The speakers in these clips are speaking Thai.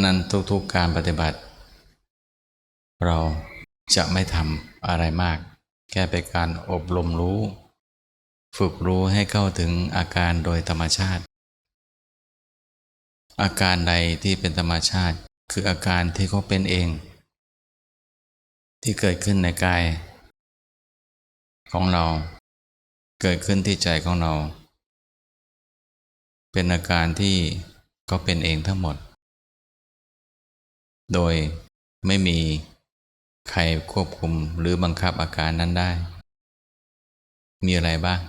นั้นทุกๆการปฏิบัติ เราจะไม่ทำอะไรมาก แค่เป็นการอบรมรู้ ฝึกรู้ให้เข้าถึงอาการโดยธรรมชาติ อาการใดที่เป็นธรรมชาติคืออาการที่เขาเป็นเอง ที่เกิดขึ้นในกาย ของเรา เกิดขึ้นที่ใจของเรา เป็นอาการที่ก็เป็นเองทั้งหมด โดยไม่มีใครควบคุมหรือบังคับอาการนั้นได้ มีอะไรบ้าง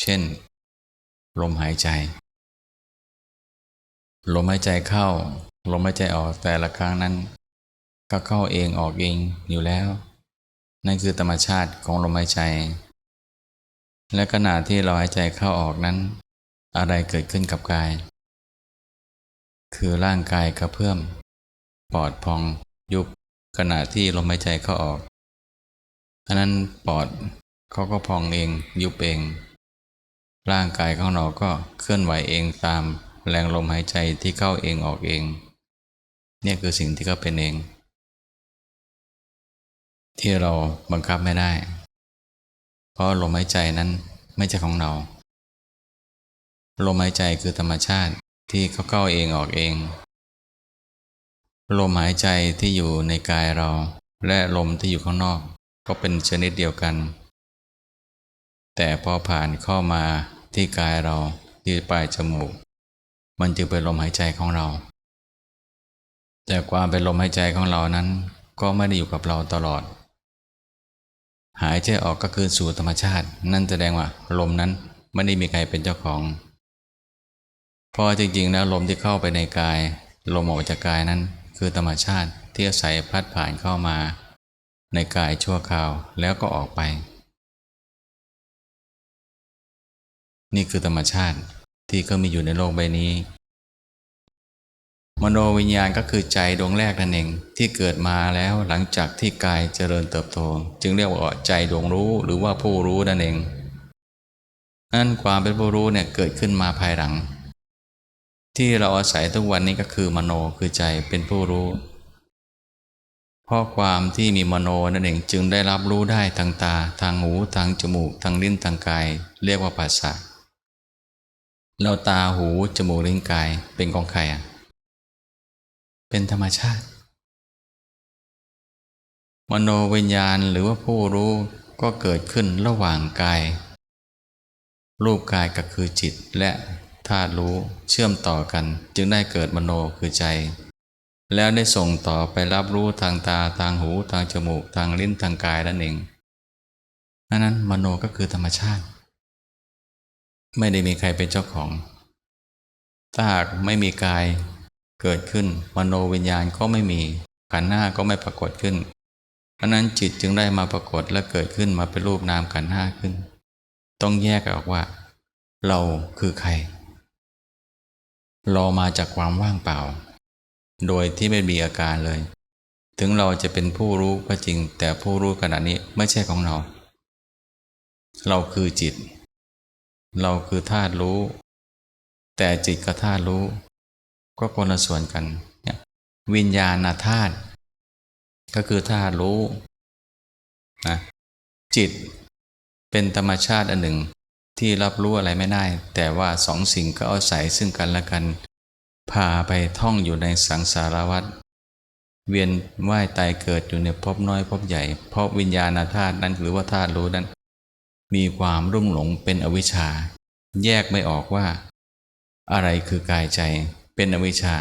เช่น ลมหายใจ ลมหายใจเข้า ลมหายใจออกแต่ละครั้งนั้น ก็เข้าเองออกเองอยู่แล้ว นั่นคือธรรมชาติของลมหายใจ และขณะที่เราหายใจเข้าออกนั้น อะไรเกิดขึ้นกับกาย คือร่างกายกระเพื่อม ปอดพองยุบขณะที่ลมหายใจเข้าออกอันนั้นปอดเขาก็พองเองยุบเอง ร่างกายของเราก็เคลื่อนไหวเองตามแรงลมหายใจที่เข้าเองออกเอง เนี่ยคือสิ่งที่เขาเป็นเอง ที่เราบังคับไม่ได้ เพราะลมหายใจนั้นไม่ใช่ของเรา ลมหายใจคือธรรมชาติที่เขาเข้าเองออกเอง ลมหายใจที่อยู่ในกายเรา และลมที่อยู่ข้างนอก ก็เป็นชนิดเดียวกัน แต่พอผ่านเข้ามาที่กายเราที่ปลายจมูก มันจึงเป็นลมหายใจของเรา แต่ความเป็นลมหายใจของเรานั้น ก็ไม่ได้อยู่กับเราตลอด หายใจออกก็คือสู่ธรรมชาติ นั่นแสดงว่า ลมนั้นไม่ได้มีใครเป็นเจ้าของเพราะจริงๆแล้วลมที่เข้าไปในกาย ลมออกจากกายนั้น คือธรรมชาติที่อาศัยพัดผ่านเข้ามา ในกายชั่วคราวแล้วก็ออกไป นี่คือธรรมชาติที่ก็มีอยู่ในโลกใบนี้ มโนวิญญาณก็คือใจดวงแรกนั่นเองที่เกิดมาแล้วหลังจากที่กายเจริญเติบโต จึงเรียกว่าใจดวงรู้หรือว่าผู้รู้นั่นเองนั่นความเป็นผู้รู้เนี่ยเกิดขึ้นมาภายหลัง ที่เราอาศัยทุกวันนี้ก็คือมโนคือใจเป็นผู้รู้เพราะความที่มีมโนนั่นเองจึงได้รับรู้ได้ทางตา ทางหูทางจมูก ทางลิ้นทางกาย เรียกว่าภาษาเราตาหูจมูกลิ้นกายเป็นของใครอะเป็นธรรมชาติ มโนวิญญาณหรือว่าผู้รู้ก็เกิดขึ้นระหว่างกาย รูปกายก็คือจิตและ ธาตุรู้เชื่อมต่อกัน จึงได้เกิดมโนคือใจ แล้วได้ส่งต่อไปรับรู้ทางตาทางหูทางจมูกทางลิ้นทางกายนั่นเองนันนั้นมโนก็คือธรรมชาติ ไม่ได้มีใครเป็นเจ้าของถ้าหากไม่มีกายเกิดขึ้นมโนวิญญาณก็ไม่มีขันหน้าก็ไม่ปรากฏขึ้นเพราะนั้นจิตจึงได้มาปรากฏและเกิดขึ้นมาเป็นรูปนามขันห้าขึ้น ต้องแยกออกว่า เราคือใคร เรามาจากความว่างเปล่า โดยที่ไม่มีอาการเลย ถึงเราจะเป็นผู้รู้ก็จริง แต่ผู้รู้ขณะนี้ไม่ใช่ของเรา เราคือจิต เราคือธาตุรู้ แต่จิตกับธาตุรู้ ก็คนละส่วนกัน วิญญาณธาตุก็คือธาตุรู้นะจิตเป็นธรรมชาติอันหนึ่ง ที่รับรู้อะไรไม่ได้ แต่ว่าสองสิ่งก็อาศัยซึ่งกันและกัน พาไปท่องอยู่ในสังสารวัฏเวียนว่ายตายเกิดอยู่ในภพน้อยภพใหญ่ เพราะวิญญาณธาตุนั้นหรือว่าธาตุรู้นั้น มีความรุ่งหลงเป็นอวิชชา แยกไม่ออกว่า อะไรคือกายใจเป็นอวิชชา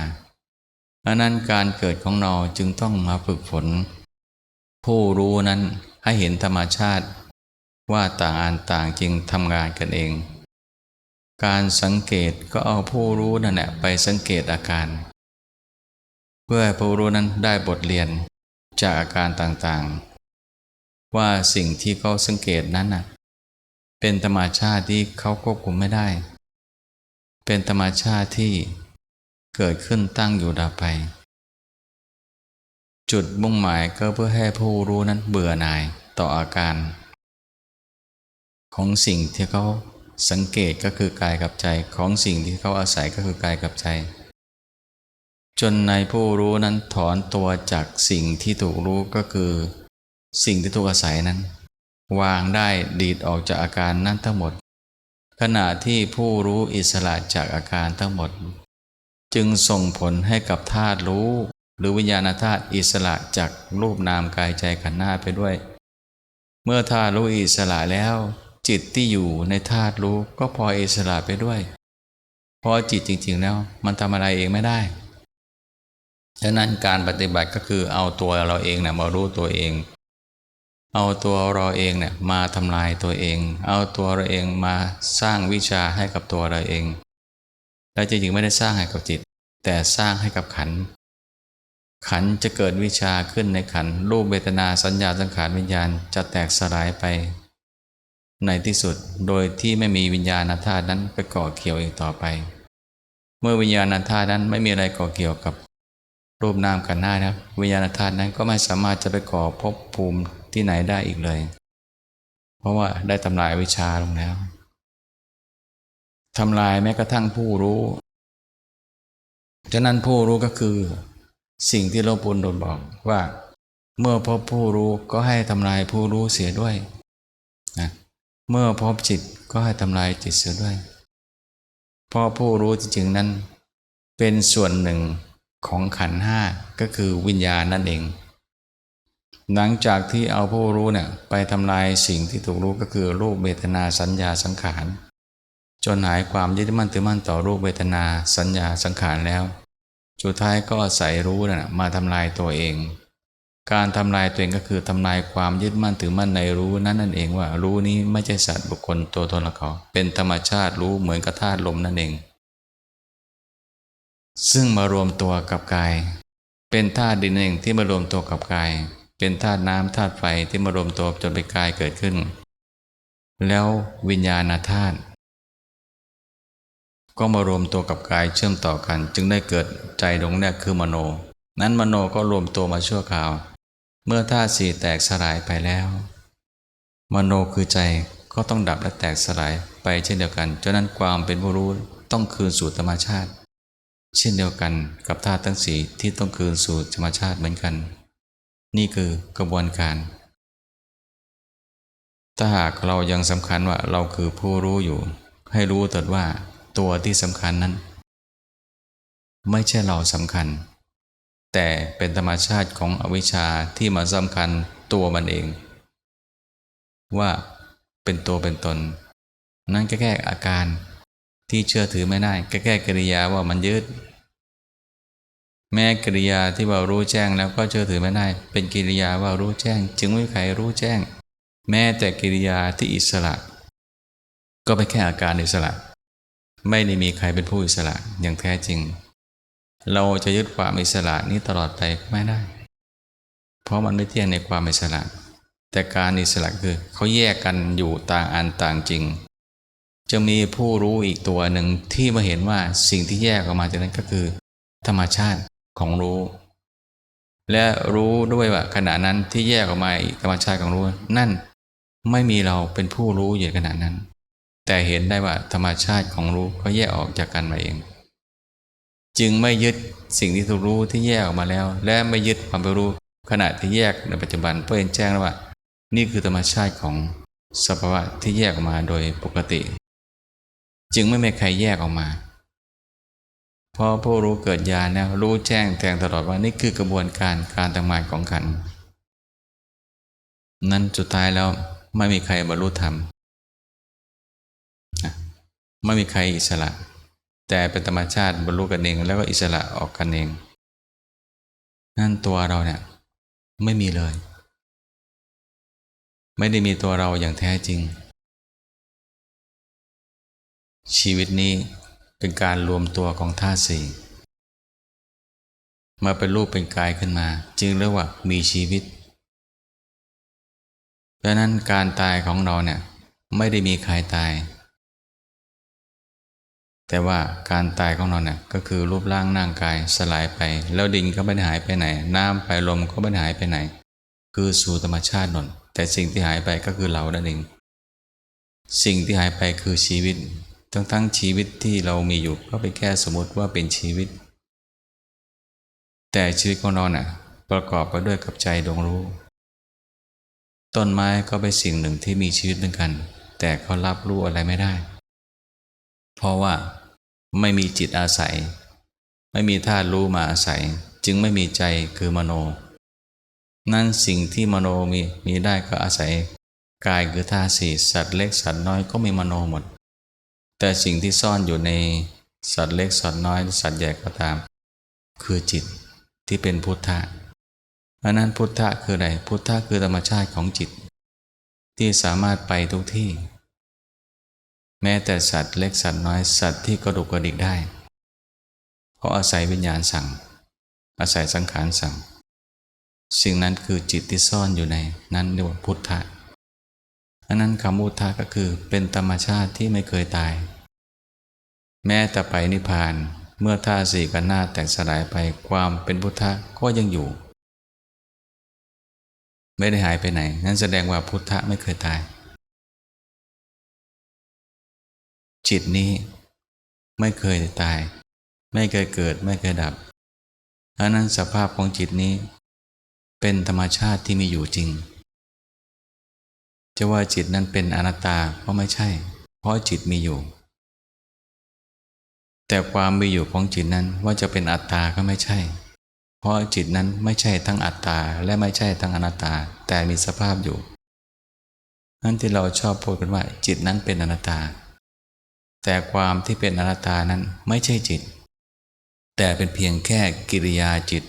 ดังนั้นการเกิดของเราจึงต้องมาฝึกฝน ผู้รู้นั้นให้เห็นธรรมชาติ ว่าต่างอันต่างจริงทำงานกันเอง การสังเกตก็เอาผู้รู้นั่นแหละไปสังเกตอาการ เพื่อให้ผู้รู้นั้นได้บทเรียนจากอาการต่างๆ ว่าสิ่งที่เขาสังเกตนั้นน่ะเป็นธรรมชาติที่เขาควบคุมไม่ได้ เป็นธรรมชาติที่เกิดขึ้นตั้งอยู่ดับไป จุดมุ่งหมายก็เพื่อให้ผู้รู้นั้นเบื่อหน่ายต่ออาการ ของสิ่งที่เขาสังเกตก็คือกายกับใจของสิ่งที่เขาอาศัยก็คือกายกับใจ จนในผู้รู้นั้นถอนตัวจากสิ่งที่ถูกรู้ก็คือ สิ่งที่ถูกอาศัยนั้น วางได้ดีดออกจากอาการนั้นทั้งหมด ขณะที่ผู้รู้อิสระจากอาการทั้งหมด จึงส่งผลให้กับธาตุรู้ หรือวิญญาณธาตุอิสระจากรูปนามกายใจขันธ์หน้าไปด้วย เมื่อธาตุรู้อิสระแล้ว จิตที่อยู่ในธาตุรู้ก็พอยอิสระไปด้วย เพราะจิตจริง ๆ แล้ว มันทำอะไรเองไม่ได้ฉะนั้นการปฏิบัติก็คือเอาตัวเราเองนะมารู้ตัวเอง เอาตัวเราเองเนี่ยมาทำลายตัวเอง เอาตัวเราเองมาสร้างวิชาให้กับตัวเราเองและจริงๆไม่ได้สร้างให้กับจิต แต่สร้างให้กับขัน ขันจะเกิดวิชาขึ้นในขันรูปเวทนาสัญญาสังขารวิญญาณจะแตกสลายไป ในที่สุดโดยที่ไม่มีวิญญาณธาตุนั้นไปก่อเกี่ยวอีกต่อไป เมื่อวิญญาณธาตุนั้นไม่มีอะไรก่อเกี่ยวกับ รูปนามกันหน้านะวิญญาณธาตุนั้นก็ไม่สามารถจะไปก่อภพภูมิที่ไหนได้อีกเลย เพราะว่าได้ทำลายวิชาลงแล้วทำลายแม้กระทั่งผู้รู้ฉะนั้นผู้รู้ก็คือ สิ่งที่หลวงปู่ดูลบอกว่า เมื่อพบผู้รู้ก็ให้ทำลายผู้รู้เสียด้วยนะ เมื่อพบจิตก็ให้ทำลายจิตเสียด้วย เพราะผู้รู้จริงๆนั้น เป็นส่วนหนึ่งของขันห้าก็คือวิญญาณนั่นเอง หลังจากที่เอาผู้รู้เนี่ยไปทำลายสิ่งที่ถูกรู้ก็คือรูปเวทนาสัญญาสังขาร จนหายความยึดมั่นถือมั่นต่อรูปเวทนาสัญญาสังขารแล้ว สุดท้ายก็ใส่รู้นะ่ะมาทำลายตัวเอง การทำลายตัวเองก็คือทำลายความยึดมั่นถือมั่นในรู้นั้นนั่นเองว่า รู้นี้ไม่ใช่สัตว์บุคคลตัวตนละเขาเป็นธรรมชาติรู้เหมือนกับธาตุลมนั่นเอง ซึ่งมารวมตัวกับกาย เป็นธาตุดินเองที่มารวมตัวกับกาย เป็นธาตุน้ำธาตุไฟที่มารวมตัวจนเป็นกายเกิดขึ้น แล้ววิญญาณธาตุก็มารวมตัวกับกายเชื่อมต่อกัน จึงได้เกิดใจดวงนี้คือมโน นั้นมโนก็รวมตัวมาชั่วคราว เมื่อธาตุสี่แตกสลายไปแล้ว มโนคือใจก็ต้องดับและแตกสลายไปเช่นเดียวกันฉะนั้นความเป็นผู้รู้ต้องคืนสู่ธรรมชาติ เช่นเดียวกันกับธาตุทั้งสี่ที่ต้องคืนสู่ธรรมชาติเหมือนกัน นี่คือกระบวนการ ถ้าหากเรายังสำคัญว่าเราคือผู้รู้อยู่ ให้รู้ตดว่าตัวที่สำคัญนั้น ไม่ใช่เราสำคัญ แต่เป็นธรรมชาติของอวิชชาที่มาสำคัญตัวมันเอง ว่าเป็นตัวเป็นตน นั่นแค่แค่อาการที่เชื่อถือไม่ได้แค่แค่กิริยาว่ามันยึดแม้กิริยาที่ว่ารู้แจ้งแล้วก็เชื่อถือไม่ได้ เป็นกิริยาว่ารู้แจ้ง จึงไม่ใครรู้แจ้ง แม้แต่กิริยาที่อิสระ ก็เป็นแค่อาการอิสระ ไม่ได้มีใครเป็นผู้อิสระอย่างแท้จริง เราจะยึดความอิสระนี้ตลอดไปไม่ได้ เพราะมันไม่เที่ยงในความอิสระ แต่การอิสระคือเขาแยกกันอยู่ต่างอันต่างจริง จะมีผู้รู้อีกตัวหนึ่งที่มาเห็นว่าสิ่งที่แยกออกมาจากนั้นก็คือ ธรรมชาติของรู้ และรู้ด้วยว่าขณะนั้นที่แยกออกมาธรรมชาติของรู้ นั่นไม่มีเราเป็นผู้รู้อยู่ขณะนั้น แต่เห็นได้ว่าธรรมชาติของรู้ก็แยกออกจากกันมาเอง จึงไม่ยึดสิ่งที่ถูกรู้ที่แยกออกมาแล้ว และไม่ยึดความเป็นรู้ขณะที่แยกในปัจจุบันเพื่อเห็นแจ้งแล้วว่า นี่คือธรรมชาติของสภาวะที่แยกออกมาโดยปกติ จึงไม่มีใครแยกออกมาเพอผู้รู้เกิดญาณแล้วรู้แจ้งแทงตลอดว่านี่คือกระบวนการการทำงานของขันนั้นสุดท้ายแล้วไม่มีใครบรรลุธรรมไม่มีใครอิสระ แต่เป็นธรรมชาติบรรลุกันเอง แล้วก็อิสระออกกันเอง นั่นตัวเราเนี่ยไม่มีเลย ไม่ได้มีตัวเราอย่างแท้จริง ชีวิตนี้เป็นการรวมตัวของธาตุสี่มาเป็นรูปเป็นกายขึ้นมา จึงเรียกว่ามีชีวิตดังนั้นการตายของเราเนี่ยไม่ได้มีใครตาย แต่ว่าการตายของเราเนี่ยก็คือรูปร่างร่างกายสลายไป แล้วดินก็ไม่ได้หายไปไหน น้ำไปลมก็ไม่ได้หายไปไหน คือสู่ธรรมชาตินนแต่สิ่งที่หายไปก็คือเรานั่นเองสิ่งที่หายไปคือชีวิต ทั้งทั้งชีวิตที่เรามีอยู่ก็เป็นแค่สมมติว่าเป็นชีวิต แต่ชีวิตของเราน่ะประกอบไปด้วยกับใจดวงรู้ ต้นไม้ก็เป็นสิ่งหนึ่งที่มีชีวิตเหมือนกัน แต่เขารับรู้อะไรไม่ได้ เพราะว่า ไม่มีจิตอาศัย ไม่มีธาตุรู้มาอาศัย จึงไม่มีใจคือมโน นั่นสิ่งที่มโนมีมีได้ก็อาศัย กายคือธาตุสี่สัตว์เล็กสัตว์น้อยก็มีมโนหมด แต่สิ่งที่ซ่อนอยู่ในสัตว์เล็กสัตว์น้อย สัตว์ใหญ่ก็ตาม คือจิตที่เป็นพุทธะอันนั้นพุทธะคืออะไรพุทธะคือธรรมชาติของจิต ที่สามารถไปทุกที่ แม้แต่สัตว์เล็กสัตว์น้อยสัตว์ที่กระดุกกระดิกได้ เพราะอาศัยวิญญาณสั่ง อาศัยสังขารสั่ง สิ่งนั้นคือจิตที่ซ่อนอยู่ในนั้นเรียกว่าพุทธะอันนั้นคำพุทธะก็คือเป็นธรรมชาติที่ไม่เคยตาย แม้แต่ไปนิพพาน เมื่อท่าสี่กันหน้าแตกสลายไปความเป็นพุทธะก็ยังอยู่ ไม่ได้หายไปไหน นั่นแสดงว่าพุทธะไม่เคยตาย จิตนี้ไม่เคยตาย ไม่เคยเกิดไม่เคยดับอันนั้นสภาพของจิตนี้ เป็นธรรมชาติที่มีอยู่จริง จะว่าจิตนั้นเป็นอนัตตาก็ไม่ใช่ เพราะจิตมีอยู่ แต่ความมีอยู่ของจิตนั้นว่าจะเป็นอัตตาก็ไม่ใช่ เพราะจิตนั้นไม่ใช่ทั้งอัตตาและไม่ใช่ทั้งอนัตตาแต่มีสภาพอยู่นั่นที่เราชอบพูดกันว่า จิตนั้นเป็นอนัตตา แต่ความที่เป็นอนัตตานั้นไม่ใช่จิต แต่เป็นเพียงแค่กิริยาจิต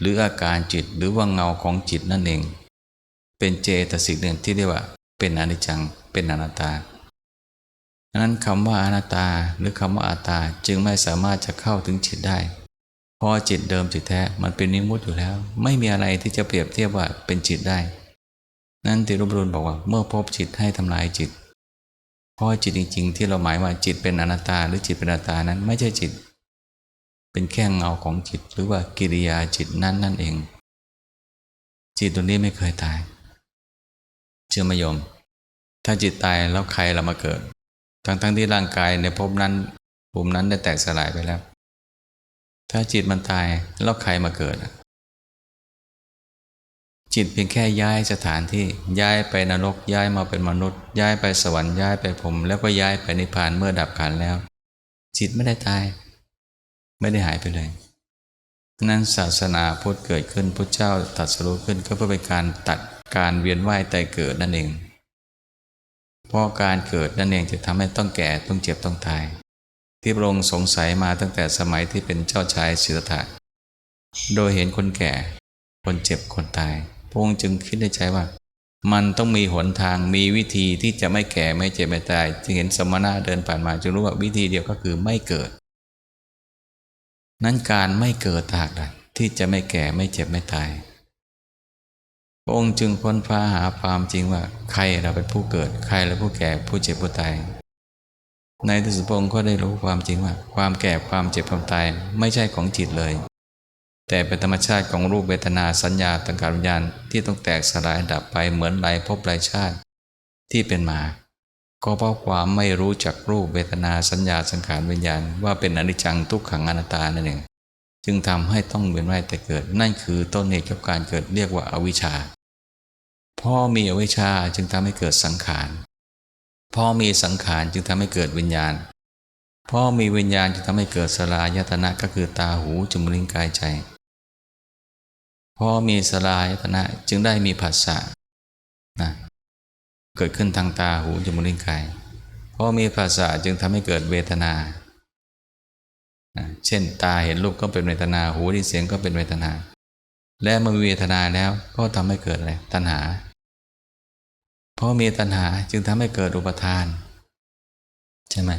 หรืออาการจิตหรือว่าเงาของจิตนั่นเอง เป็นเจตสิกหนึ่งที่เรียกว่า เป็นอนิจจัง เป็นอนัตตาดังนั้นคำว่าอนัตตาหรือคำว่าอัตตาจึงไม่สามารถจะเข้าถึงจิตได้เพราะจิตเดิมจิตแท้มันเป็นนิมุติอยู่แล้ว ไม่มีอะไรที่จะเปรียบเทียบว่าเป็นจิตได้ นั่นติรุบรุนบอกว่าเมื่อพบจิตให้ทำลายจิต เพราะจิตจริง ๆ ที่เราหมายว่าจิตเป็นอนัตตาหรือจิตเป็นอนัตตานั้นไม่ใช่จิต เป็นแค่เงาของจิตหรือว่ากิริยาจิตนั่นนั่นเอง จิตตัวนี้ไม่เคยตาย เชื่อมโยม ถ้าจิตตายแล้วใครเรามาเกิด ทั้งๆทที่ร่างกายในภพนั้นภูมินั้นได้แตกสลายไปแล้ว ถ้าจิตมันตายแล้วใครมาเกิด จิตเพียงแค่ย้ายสถานที่ย้ายไปนรกย้ายมาเป็นมนุษย์ ย้ายไปสวรรค์ย้ายไปผมแล้วก็ย้ายไปนิพพานเมื่อดับขันแล้ว จิตไม่ได้ตาย ไม่ได้หายไปเลยนั้นศาสนาพุทธเกิดขึ้นพุทธเจ้าตรัสรู้ขึ้นก็เพื่อเป็นการตัดการเวียนว่ายตายเกิดนั่นเอง เพราะการเกิดนั่นเองจะทำให้ต้องแก่ต้องเจ็บต้องตาย ที่พระองค์สงสัยมาตั้งแต่สมัยที่เป็นเจ้าชายสิทธัตถะโดยเห็นคนแก่ คนเจ็บคนตาย พระองค์จึงคิดในใจว่า มันต้องมีหนทางมีวิธีที่จะไม่แก่ไม่เจ็บไม่ตาย จึงเห็นสมณะเดินผ่านมาจึงรู้ว่าวิธีเดียวก็คือไม่เกิด นั้นการไม่เกิดตากดันที่จะไม่แก่ไม่เจ็บไม่ตาย พระองค์จึงค้นฟ้าหาความจริงว่า ใครเราเป็นผู้เกิด ใครเราผู้แก่ผู้เจ็บผู้ตายในที่สุดพระองค์ก็ได้รู้ความจริงว่า ความแก่ความเจ็บความตายไม่ใช่ของจิตเลย แต่เป็นธรรมชาติของรูปเวทนาสัญญาต่างๆวิญญาณที่ต้องแตกสลายดับไปเหมือนไรพบไรชาติ ที่เป็นมา ก็เพราะความไม่รู้จักรูปเวทนาสัญญาสังขารวิญญาณว่าเป็นอนิจจังทุกขังอนัตตานั่นเองจึงทำให้ต้องเวียนว่ายแต่เกิด นั่นคือต้นเหตุของการเกิดเรียกว่าอาวิชชาพราะมีอวิชชาจึงทำให้เกิดสังขารพราะมีสังขารจึงทำให้เกิดวิญญาณพราะมีวิญญาณจึงทำให้เกิดสลายตนะก็คือตาหูจมูกลิ้นกายใจ พราะมีสลายตนะจึงได้มีผัสสะนะเกิดขึ้นทางตาหูจมูกลิ้นกายพราะมีภาษาจึงทำให้เกิดเวทนาเช่นตาเห็นรูปก็เป็นเวทนา หูได้เสียงก็เป็นเวทนา และเมื่อเวทนาแล้วก็ทำให้เกิดอะไรตัณหาพราะมีตัณหาจึงทำให้เกิดอุปทาน ใช่ไหม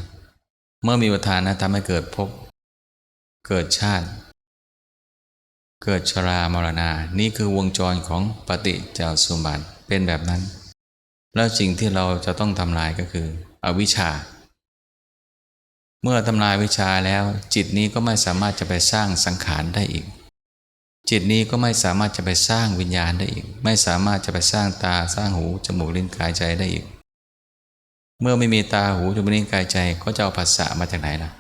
เมื่อมีอุปทานนะทำให้เกิดภพเกิดชาติ เกิดชรามรณา นี่คือวงจรของปฏิจจสมบัติเป็นแบบนั้น แล้วสิ่งที่เราจะต้องทำลายก็คือ อวิชชา เมื่อทำลายวิชาแล้ว จิตนี้ก็ไม่สามารถจะไปสร้างสังขารได้อีก จิตนี้ก็ไม่สามารถจะไปสร้างวิญญาณได้อีก ไม่สามารถจะไปสร้างตาสร้างหูจมูกลิ้นกายใจได้อีก เมื่อไม่มีตาหูจมูกลิ้นกายใจก็จะเอาภาษามาจากไหนล่ะ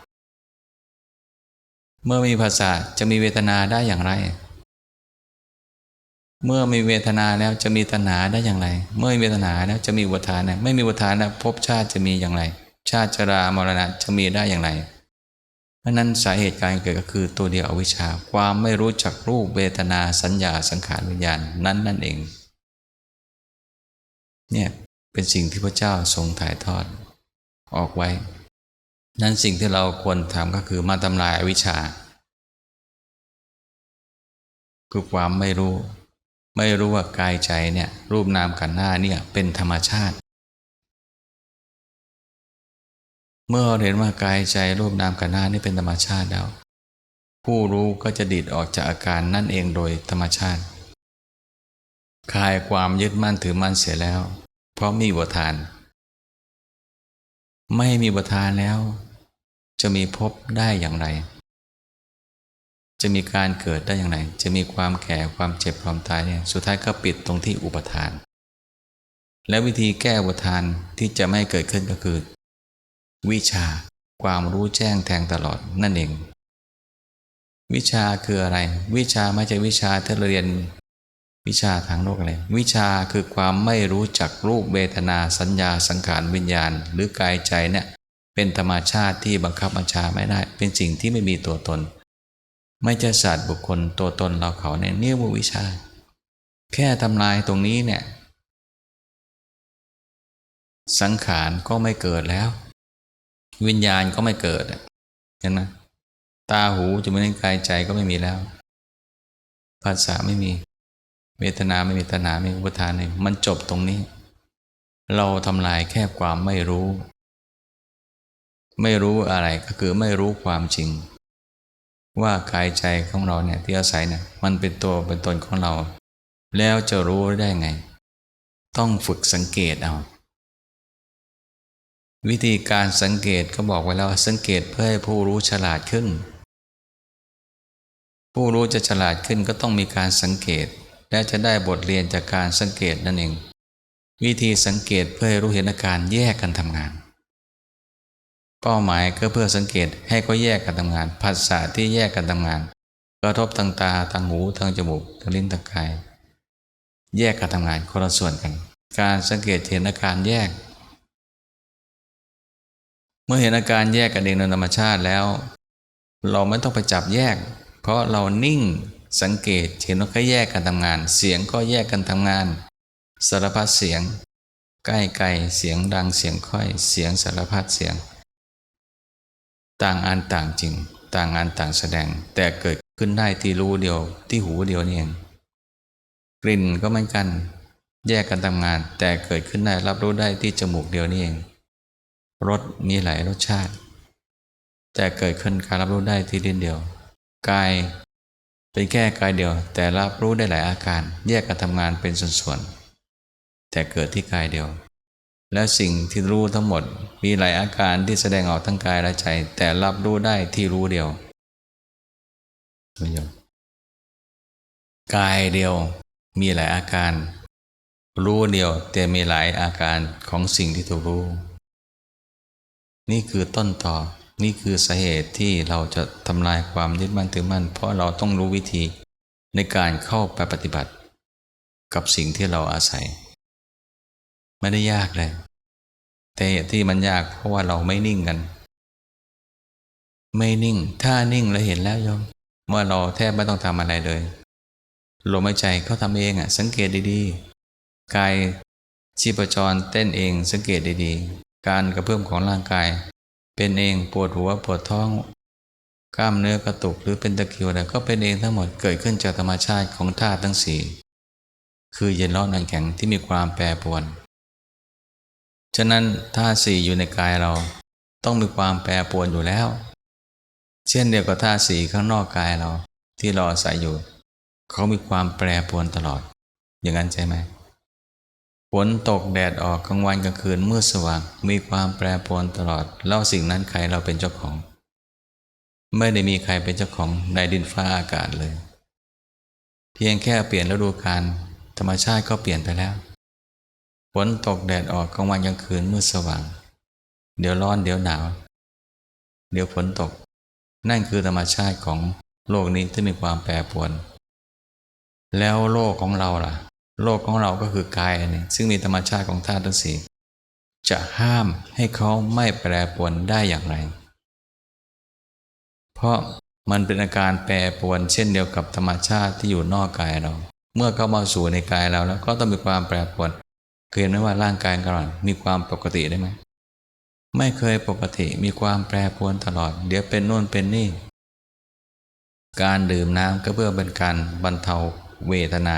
เมื่อมีภาษาจะมีเวทนาได้อย่างไร เมื่อมีเวทนาแล้วจะมีตัณหาได้อย่างไร เมื่อมีเวทนาแล้วจะมีอุปทานไม่มีอุปทานนะภพชาติจะมีอย่างไร ชาติชรามรณะจะมีได้อย่างไรเพราะนั้นสาเหตุการเกิดก็คือตัวเดียวอวิชชาความไม่รู้จักรูปเวทนาสัญญาสังขารวิญญาณนั้นนั่นเอง เนี่ยเป็นสิ่งที่พระเจ้าทรงถ่ายทอด ออกไว้ นั้นสิ่งที่เราควรทำก็คือมาทำลายอวิชชา คือความไม่รู้ ไม่รู้ว่ากายใจเนี่ยรูปนามขันธ์หน้าเนี่ยเป็นธรรมชาติ เมื่อเราเห็นว่ากายใจรูปนามขันธ์หน้านี่เป็นธรรมชาติแล้ว ผู้รู้ก็จะดิดออกจากอาการนั่นเองโดยธรรมชาติคลายความยึดมั่นถือมั่นเสียแล้ว เพราะมีอุปทาน ไม่มีอุปทานแล้ว จะมีภพได้อย่างไร จะมีการเกิดได้อย่างไร จะมีความแก่ความเจ็บความตายเนี่ยสุดท้ายก็ปิดตรงที่อุปทาน และวิธีแก้อุปทานที่จะไม่เกิดขึ้นก็คือ วิชาความรู้แจ้งแทงตลอดนั่นเอง วิชาคืออะไร วิชาไม่ใช่วิชาที่เราเรียนวิชาทางโลกอะไร วิชาคือความไม่รู้จักรูปเวทนาสัญญาสังขารวิญญาณ หรือกายใจเนี่ย เป็นธรรมชาติที่บังคับบัญชาไม่ได้ เป็นสิ่งที่ไม่มีตัวตน ไม่ใช่ศาสตร์บุคคลตัวตนเราเขาเนี่ยเรียกว่าวิชา แค่ทำลายตรงนี้เนี่ย สังขารก็ไม่เกิดแล้ว วิญญาณก็ไม่เกิดเห็นไหมตาหูจมูกลิ้นกายใจก็ไม่มีแล้วภาษาไม่มีเวทนาไม่มีตนาไม่มีอุปทานเลยมันจบตรงนี้ เราทำลายแค่ความไม่รู้ ไม่รู้อะไรก็คือไม่รู้ความจริง ว่ากายใจของเราเนี่ยที่อาศัยเนี่ยมันเป็นตัวเป็นตนของเรา แล้วจะรู้ได้ไง ต้องฝึกสังเกตเอาวิธีการสังเกตก็บอกไว้แล้วสังเกตเพื่อให้ผู้รู้ฉลาดขึ้น ผู้รู้จะฉลาดขึ้นก็ต้องมีการสังเกต และจะได้บทเรียนจากการสังเกตนั่นเอง วิธีสังเกตเพื่อให้รู้เห็นอาการแยกกันทำงาน เป้าหมายก็เพื่อสังเกตให้เขาแยกกันทำงานภาษาที่แยกกันทำงาน กระทบทางตาทางหูทางจมูกทางลิ้นทางกาย แยกกันทำงานคนละส่วนกัน การสังเกตเห็นอาการแยก เมื่อเห็นอาการแยกกันเองโดยธรรมชาติแล้ว เราไม่ต้องไปจับแยก เพราะเรานิ่งสังเกตเห็นว่าเขาแยกกันทำงาน เสียงก็แยกกันทำงาน สารพัดเสียง ใกล้ไกลเสียงดังเสียงค่อยเสียงสารพัดเสียง ต่างอันต่างจริง ต่างอันต่างแสดง แต่เกิดขึ้นได้ที่รู้เดียวที่หูเดียวนี่เองกลิ่นก็เหมือนกัน แยกกันทำงาน แต่เกิดขึ้นได้รับรู้ได้ที่จมูกเดียวนี่เองรสมีหลายรสชาติ แต่เกิดขึ้นการรับรู้ได้ที่ลิ้นเดียวกายเป็นแค่กายเดียว แต่รับรู้ได้หลายอาการ แยกกันทำงานเป็นส่วนๆแต่เกิดที่กายเดียว แล้วสิ่งที่รู้ทั้งหมดมีหลายอาการที่แสดงออกทั้งกายและใจ แต่รับรู้ได้ที่รู้เดียวไม่ยอมกายเดียวมีหลายอาการ รู้เดียวแต่มีหลายอาการของสิ่งที่ถูกรู้ นี่คือต้นต่อ นี่คือสาเหตุที่เราจะทำลายความยึดมั่นถือมั่น เพราะเราต้องรู้วิธีในการเข้าไปปฏิบัติ กับสิ่งที่เราอาศัย ไม่ได้ยากเลย แต่ที่มันยากเพราะว่าเราไม่นิ่งกัน ไม่นิ่ง ถ้านิ่งแล้วเห็นแล้วยมว่าเราแทบไม่ต้องทำอะไรเลยลมหายใจเขาทำเองอะ สังเกตดีๆ กายชีพจรเต้นเองสังเกตดีๆ การกระเพื่อมของร่างกาย เป็นเองปวดหัวปวดท้อง กล้ามเนื้อกระตุกหรือเป็นตะคริวอะไรก็เป็นเองทั้งหมดเกิดขึ้นจากธรรมชาติของธาตุทั้งสี่คือเย็นร้อนนันแข็งที่มีความแปรปรวน ฉะนั้นธาตุสี่อยู่ในกายเราต้องมีความแปรปรวนอยู่แล้ว เช่นเดียวกับธาตุสี่ข้างนอกกายเราที่เราอาศัยอยู่ เขามีความแปรปรวนตลอด อย่างนั้นใช่ไหมฝนตกแดดออกกลางวันกลางคืนมืดสว่างมีความแปรปรวนตลอดเล่าสิ่งนั้นใครเราเป็นเจ้าของ ไม่ได้มีใครเป็นเจ้าของในดินฟ้าอากาศเลย เพียงแค่เปลี่ยนฤดูกาลธรรมชาติก็เปลี่ยนไปแล้ว ฝนตกแดดออกกลางวันกลางคืนมืดสว่าง เดี๋ยวร้อนเดี๋ยวหนาว เดี๋ยวฝนตก นั่นคือธรรมชาติของโลกนี้ที่มีความแปรปรวน แล้วโลกของเราล่ะ โลกของเราก็คือกายนนี้ซึ่งมีธรรมชาติของธาตุทั้งสี่จะห้ามให้เขาไม่แปรปรวนได้อย่างไร เพราะมันเป็นอาการแปรปรวนเช่นเดียวกับธรรมชาติที่อยู่นอกกายเรา เมื่อเข้ามาสู่ในกายเราแล้วก็ต้องมีความแปรปรวน เคยเห็นไหมว่าร่างกายของเรามีความปกติได้ไหมไม่เคยปกติมีความแปรปรวนตลอด เดี๋ยวเป็นโน่นเป็นนี่ การดื่มน้ำก็เพื่อเป็นการบรรเทาเวทนา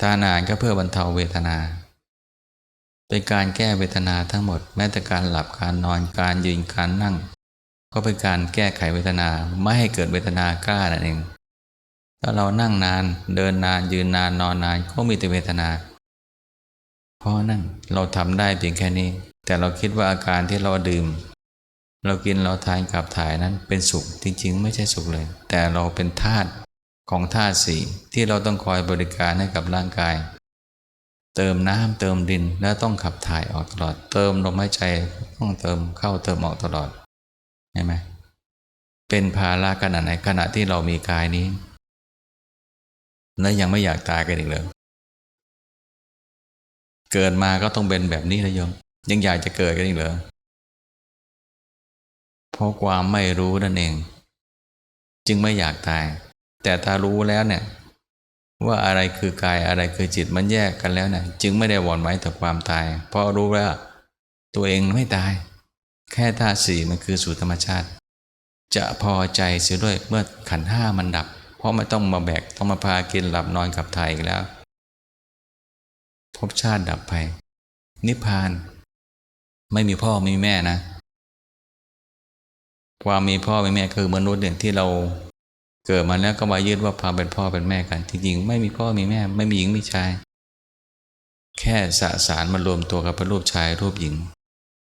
ทานอาหารก็เพื่อบรรเทาเวทนา เป็นการแก้เวทนาทั้งหมด แม้แต่การหลับการนอนการยืนการนั่ง ก็เป็นการแก้ไขเวทนาไม่ให้เกิดเวทนากล้านั่นเองถ้าเรานั่งนานเดินนานยืนนานนอนนานก็มีแต่เวทนา เพราะนั่นเราทำได้เพียงแค่นี้ แต่เราคิดว่าอาการที่เราดื่ม เรากินเราทานขับถ่ายนั้นเป็นสุขจริงๆ ไม่ใช่สุขเลย แต่เราเป็นธาตุของธาตุสี่ที่เราต้องคอยบริการให้กับร่างกาย เติมน้ำเติมดินและต้องขับถ่ายออกตลอด เติมลมหายใจต้องเติมเข้าเติมออกตลอดใช่ไหมเป็นภาระขนาดไหนขณะที่เรามีกายนี้ และยังไม่อยากตายกันอีกเลย เกิดมาก็ต้องเป็นแบบนี้นะโยม ยังอยากจะเกิดกันอีกเหรอเพราะความไม่รู้นั่นเอง จึงไม่อยากตาย แต่ถ้ารู้แล้วเนี่ย ว่าอะไรคือกายอะไรคือจิตมันแยกกันแล้วเนี่ยจึงไม่ได้หวั่นไหวต่อความตาย เพราะรู้ว่าตัวเองไม่ตาย แค่ธาตุสี่มันคือสู่ธรรมชาติ จะพอใจเสียด้วยเมื่อขันห้ามันดับ เพราะไม่ต้องมาแบกต้องมาพากินหลับนอนกับไทยอีกแล้ว ภพชาติดับไป นิพพาน ไม่มีพ่อไม่มีแม่นะ ความมีพ่อมีแม่คือมนุษย์เนี่ยที่เราเกิดมาแล้วก็มายึดว่าพาเป็นพ่อเป็นแม่กันจริงๆไม่มีพ่อมีแม่ ไม่มีหญิงมีชาย แค่สสารมารวมตัวกับเป็นรูปชายรูปหญิง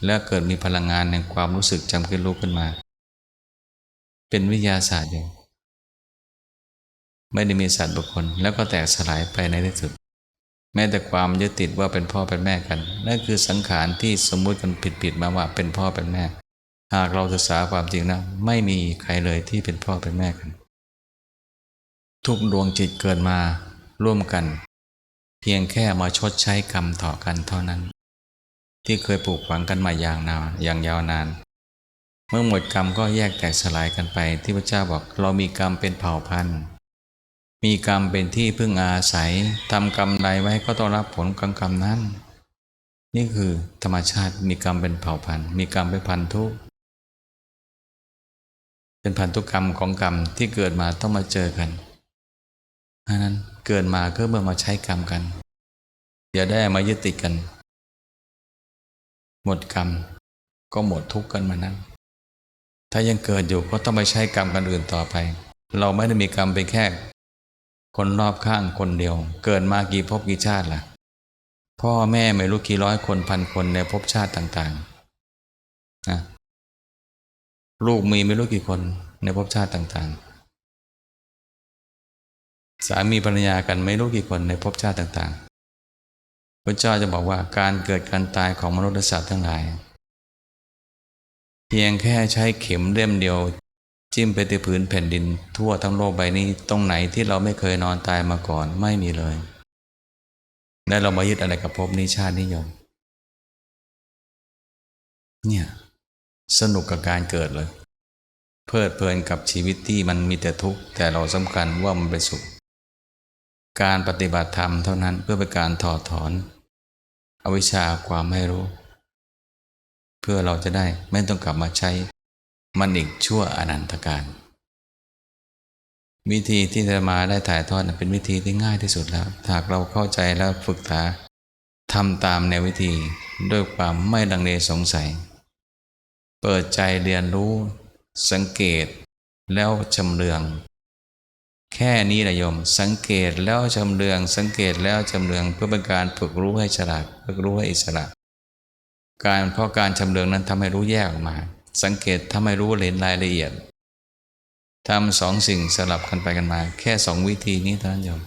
แล้วเกิดมีพลังงานแห่งความรู้สึกจำขึ้นรูปขึ้นมา เป็นวิทยาศาสตร์อย่างไม่ได้มีสัตว์บุคคลแล้วก็แตกสลายไปในที่สุด แม้แต่ความยึดติดว่าเป็นพ่อเป็นแม่กัน นั่นคือสังขารที่สมมุติกันผิดๆมาว่าเป็นพ่อเป็นแม่ หากเราศึกษาความจริงนะ ไม่มีใครเลยที่เป็นพ่อเป็นแม่กัน ทุกดวงจิตเกิดมาร่วมกัน เพียงแค่มาชดใช้กรรมต่อกันเท่านั้น ที่เคยปลูกฝังกันมาอย่างนานอย่างยาวนาน เมื่อหมดกรรมก็แยกแตกสลายกันไปที่พระเจ้าบอกเรามีกรรมเป็นเผ่าพันธุ์ มีกรรมเป็นที่พึ่งอาศัยทำกรรมใดไว้ก็ต้องรับผลของกรรมนั้น นี่คือธรรมชาติมีกรรมเป็นเผ่าพันธุ์ มีกรรมเป็นพันธุกเป็นพันธุกรรมของกรรมที่เกิดมาต้องมาเจอกันเพราะนั้นเกิดมาก็เมื่อมาใช้กรรมกัน อย่าได้มายึดติดกัน หมดกรรมก็หมดทุกข์กันมานั้น ถ้ายังเกิดอยู่ก็ต้องไปใช้กรรมกันอื่นต่อไป เราไม่ได้มีกรรมเป็นแค่ คนรอบข้างคนเดียว เกิดมากี่ภพกี่ชาติล่ะ พ่อแม่ไม่รู้กี่ร้อยคนพันคนในภพชาติต่างๆนะลูกมีไม่รู้กี่คนในภพชาติต่างๆ สามีภรรยากันไม่รู้กี่คนในภพชาติต่างๆ พระเจ้าจะบอกว่าการเกิดการตายของมนุษย์สัตว์ทั้งหลาย เพียงแค่ใช้เข็มเล่มเดียว จิ้มไปที่พื้นแผ่นดิน ทั่วทั้งโลกใบนี้ตรงไหนที่เราไม่เคยนอนตายมาก่อนไม่มีเลยและเรามายึดอะไรกับภพนี้ชาตินิยม เนี่ยสนุกกับการเกิดเลย เพลิดเพลินกับชีวิตที่มันมีแต่ทุกข์ แต่เราสำคัญว่ามันเป็นสุข การปฏิบัติธรรมเท่านั้นเพื่อเป็นการถอดถอน อวิชชาความไม่รู้ เพื่อเราจะได้ไม่ต้องกลับมาใช้ มันอีกชั่วอนันตการ วิธีที่จะมาได้ถ่ายทอดเป็นวิธีที่ง่ายที่สุดแล้วหากเราเข้าใจแล้วฝึกษาทำตามแนววิธีด้วยความไม่ดังเลสงสัย เปิดใจเรียนรู้ สังเกตแล้วชำเลือง แค่นี้นะโยม สังเกตแล้วชำเลือง สังเกตแล้วชำเลืองเพื่อเป็นการฝึกรู้ให้ฉลาดฝึกรู้ให้อิสระ การเพราะการชำเลืองนั้นทำให้รู้แยกออกมา สังเกตทำให้รู้เห็นรายละเอียดทำสองสิ่งสลับกันไปกันมา แค่สองวิธีนี้เท่านั้นโยม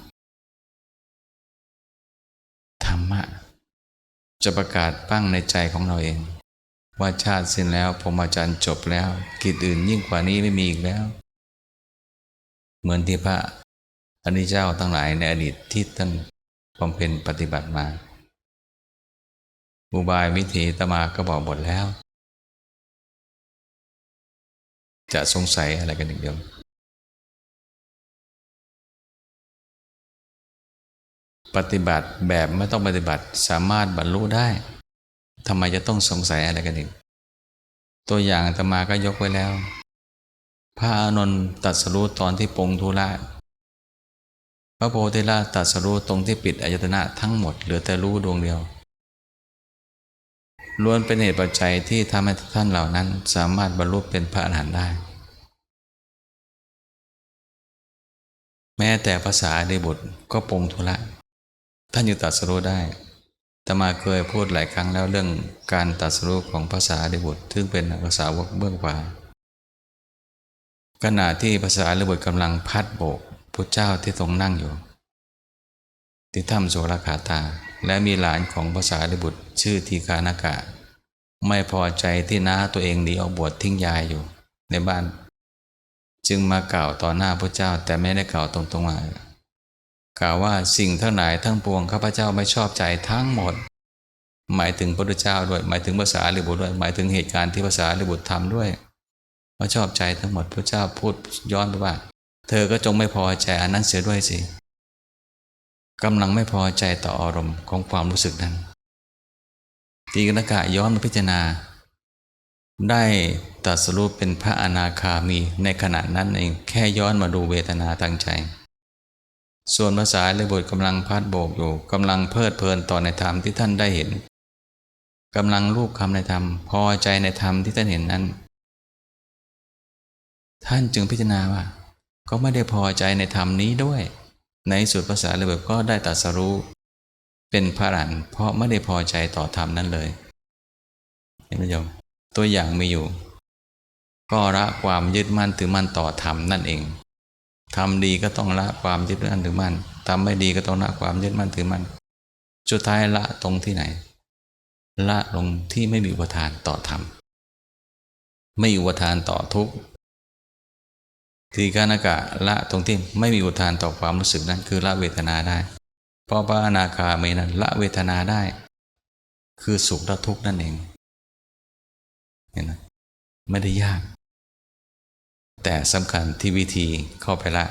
ธรรมะ จะประกาศปั้งในใจของเราเอง ว่าชาติสิ้นแล้วพรหมจรรย์จบแล้ว กิจอื่นยิ่งกว่านี้ไม่มีอีกแล้ว เหมือนที่พระอริยเจ้าทั้งหลายในอดีตที่ท่านบำเพ็ญปฏิบัติมาอุบายวิธีตมาก็บอกหมดแล้ว จะสงสัยอะไรกันอีกเดียว ปฏิบัติแบบไม่ต้องปฏิบัติสามารถบรรลุได้ทำไมจะต้องสงสัยอะไรกันอีก ตัวอย่างอาตมาก็ยกไว้แล้ว พระอานนท์ตัดสรู้ตอนที่ปงธุระพระโพธิละตัดสรู้ตรงที่ปิดอายตนะทั้งหมดเหลือแต่รู้ดวงเดียว ล้วนเป็นเหตุปัจจัยที่ทำให้ท่านเหล่านั้น สามารถบรรลุเป็นพระอรหันต์ได้ แม้แต่ภาษาในบุตรก็ปงธุระท่านยังตัดสรู้ได้ตมาเคยพูดหลายครั้งแล้วเรื่องการตัดสรู้ของภาษาในบุตรซึ่งเป็นภาษาวกเบื้องขวาขณะที่ภาษาในบุตรกำลังพัดโบกพระเจ้าที่ทรงนั่งอยู่ ที่ถ้ำโสรคาตา และมีหลานของภาษาในบุตรชื่อทีคานากะ ไม่พอใจที่น้าตัวเองหนีออกบวชทิ้งยายอยู่ ในบ้าน จึงมากล่าวต่อหน้าพระเจ้าแต่ไม่ได้กล่าวตรงๆว่ากล่าวว่าสิ่งทั้งหลายทั้งปวงข้าพเจ้าไม่ชอบใจทั้งหมด หมายถึงพระพุทธเจ้าด้วย หมายถึงภาษาลิบุตรด้วย หมายถึงเหตุการณ์ที่ภาษาลิบุตรทำด้วยว่าชอบใจทั้งหมดพระเจ้าพูดย้อนไปว่า เธอก็จงไม่พอใจอันนั้นเสียด้วยสิ กำลังไม่พอใจต่ออารมณ์ของความรู้สึกนั้นตีกนกะย้อนมาพิจารณา ได้ตรัสรู้เป็นพระอนาคามีในขณะนั้นเองแค่ย้อนมาดูเวทนาทางใจ ส่วนภาษาเละบทกำลังพัดโบกอยู่กำลังเพลิดเพลินต่อในธรรมที่ท่านได้เห็นกำลังรูปคำในธรรม พอใจในธรรมที่ท่านเห็นนั้น ท่านจึงพิจารณาว่า ก็ไม่ได้พอใจในธรรมนี้ด้วย ในสุดภาษาเลบทก็ได้ตรัสรู้ เป็นพระอรหันต์เพราะไม่ได้พอใจต่อธรรมนั้นเลยเห็นไหมโยมตัวอย่างมีอยู่ ก็ละความยึดมั่นถือมั่นต่อธรรมนั่นเองทำดีก็ต้องละความยึดมั่นถือมั่นทำไม่ดีก็ต้องละความยึดมั่นถือมั่นสุดท้ายละตรงที่ไหน ละลงที่ไม่มีอุปทานต่อธรรม ไม่อุปทานต่อทุกข์ ทีกานากะละตรงที่ไม่มีอุทานต่อความรู้สึกนั้นคือละเวทนาได้เพราะพระอนาคามีนั้นละเวทนาได้ คือสุขและทุกข์นั่นเองเห็นไหมไม่ได้ยาก แต่สำคัญที่วิธีเข้าไปละ